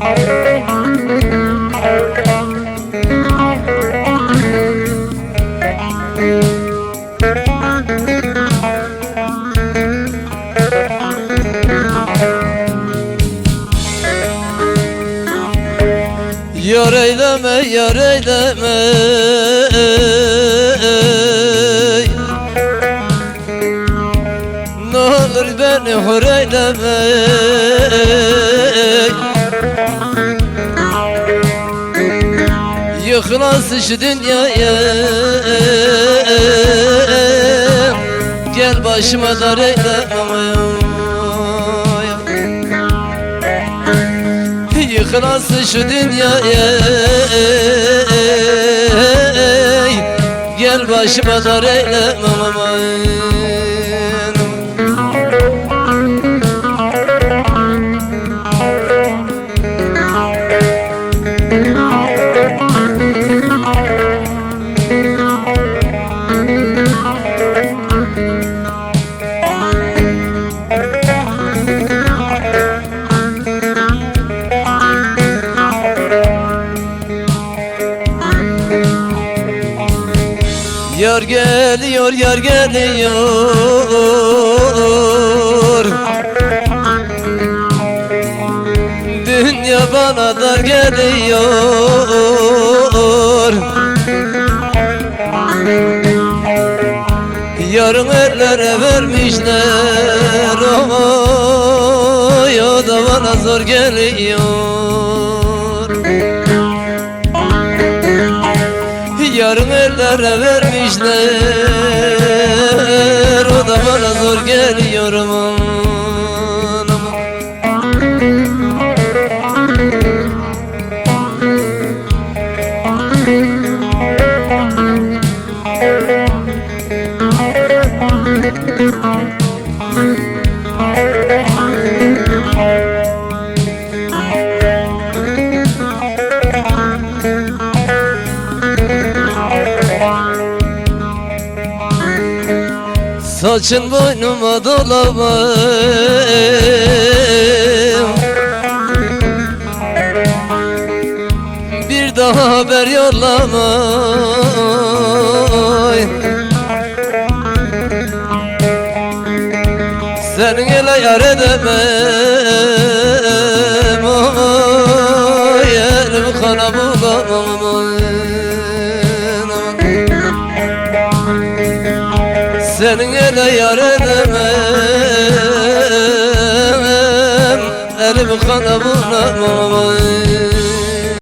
Thank Yar eyleme, yar eyleme. Ne olur beni hor eyleme. Yıkılasın şu dünyaya. Gel başıma dar eyleme Yıkılasın şu dünyaya Gel başıma dar eyleme Yar geliyor, yar geliyor. Dünya bana dar geliyor. Yarın ellere vermişler Oy o da bana zor geliyor vermişler Saçın boynuma dolamayım Bir daha haber yollamayın. Senin ele yar edemem. Oy elimi kana bulamam Senin ele yar edemem Elimi kana bulamam